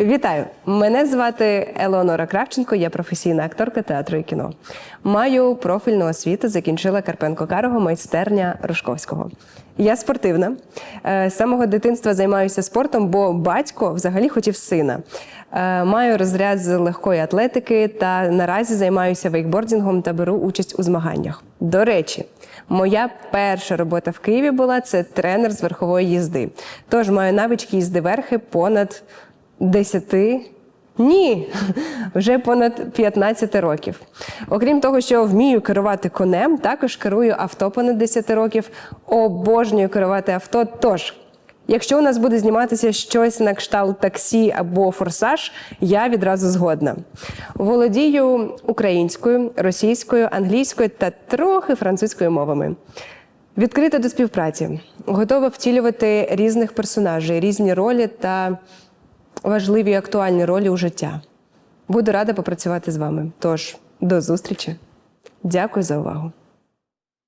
Вітаю! Мене звати Елеонора Кравченко, я професійна акторка театру і кіно. Маю профільну освіту, закінчила Карпенко Карого майстерня Рушковського. Я спортивна. Е, З самого дитинства займаюся спортом, бо батько взагалі хотів сина. Е, Маю розряд з легкої атлетики та наразі займаюся вейкбордингом та беру участь у змаганнях. До речі, моя перша робота в Києві була це тренер з верхової їзди. Тож маю навички їзди верхи понад 10, ні, вже понад 15 років. Окрім того, що вмію керувати конем, також керую авто понад 10 років, обожнюю керувати авто. Тож, якщо у нас буде зніматися щось на кшталт таксі або форсаж, я відразу згодна. Володію українською, російською, англійською та трохи французькою мовами. Відкрита до співпраці, готова втілювати різних персонажей, різні ролі та важливі і актуальні ролі у життя. Буду рада попрацювати з вами. Тож, до зустрічі. Дякую за увагу.